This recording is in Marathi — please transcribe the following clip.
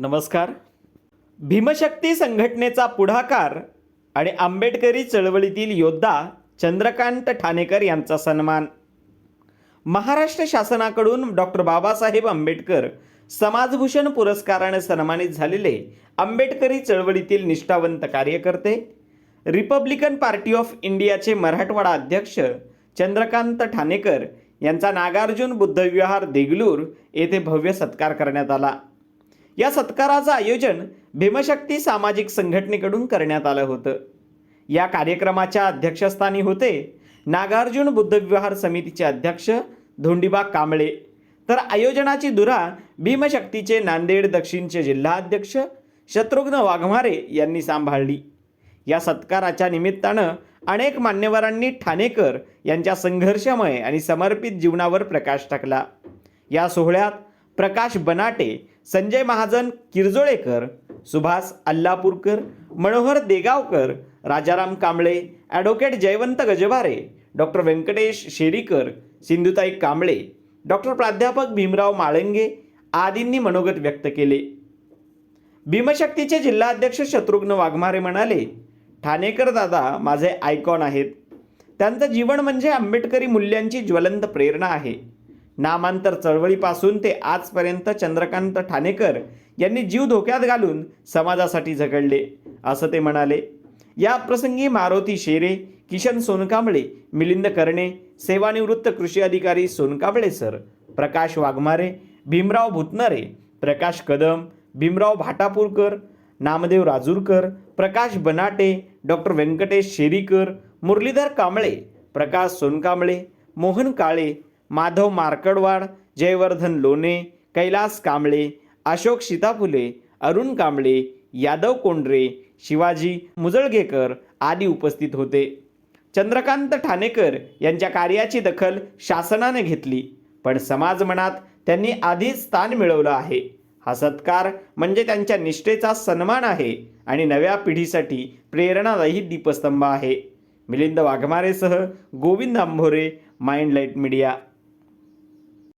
नमस्कार. भीमशक्ती संघटनेचा पुढाकार आणि आंबेडकरी चळवळीतील योद्धा चंद्रकांत ठाणेकर यांचा सन्मान. महाराष्ट्र शासनाकडून डॉक्टर बाबासाहेब आंबेडकर समाजभूषण पुरस्काराने सन्मानित झालेले आंबेडकरी चळवळीतील निष्ठावंत कार्यकर्ते रिपब्लिकन पार्टी ऑफ इंडियाचे मराठवाडा अध्यक्ष चंद्रकांत ठाणेकर यांचा नागार्जुन बुद्धविहार देगलूर येथे भव्य सत्कार करण्यात आला. या सत्काराचं आयोजन भीमशक्ती सामाजिक संघटनेकडून करण्यात आलं होतं. या कार्यक्रमाच्या अध्यक्षस्थानी होते नागार्जुन बुद्धविहार समितीचे अध्यक्ष धोंडीबा कांबळे. तर आयोजनाची धुरा भीमशक्तीचे नांदेड दक्षिणचे जिल्हाध्यक्ष शत्रुघ्न वाघमारे यांनी सांभाळली. या सत्काराच्या निमित्तानं अनेक मान्यवरांनी ठाणेकर यांच्या संघर्षमय आणि समर्पित जीवनावर प्रकाश टाकला. या सोहळ्यात Prakash Banate Sanjay Mahajan Kirjolekar Subhash Allapurkar Manohar Degaonkar Rajaram Kamble advocate Jaywant Gajbhare doctor Venkatesh Sherikar Sindhutai Kamble doctor प्राध्यापक भीमराव माळंगे आदींनी मनोगत व्यक्त केले. भीमशक्तीचे जिल्हाध्यक्ष शत्रुघ्न वाघमारे म्हणाले ठाणेकर दादा माझे आयकॉन आहेत. त्यांचं जीवन म्हणजे आंबेडकरी मूल्यांची ज्वलंत प्रेरणा आहे. नामांतर चळवळीपासून ते आजपर्यंत चंद्रकांत ठाणेकर यांनी जीव धोक्यात घालून समाजासाठी झगडले असं ते म्हणाले. या प्रसंगी मारुती शेरे किशन सोनकांबळे मिलिंद कर्णे सेवानिवृत्त कृषी अधिकारी सोनकांबळे सर प्रकाश वाघमारे भीमराव भुतनरे प्रकाश कदम भीमराव भाटापूरकर नामदेव राजूरकर प्रकाश बनाटे डॉक्टर व्यंकटेश शेरीकर मुरलीधर कांबळे प्रकाश सोनकांबळे मोहन काळे माधव मार्कडवाड जयवर्धन लोणे कैलास कांबळे अशोक सीताफुले अरुण कांबळे यादव कोंडरे शिवाजी मुजळगेकर आदी उपस्थित होते. चंद्रकांत ठाणेकर यांच्या कार्याची दखल शासनाने घेतली पण समाज मनात त्यांनी आधीच स्थान मिळवलं आहे. हा सत्कार म्हणजे त्यांच्या निष्ठेचा सन्मान आहे आणि नव्या पिढीसाठी प्रेरणादायी दीपस्तंभ आहे. Milind वाघमारेसह Govind Ambhore Mind Light Media.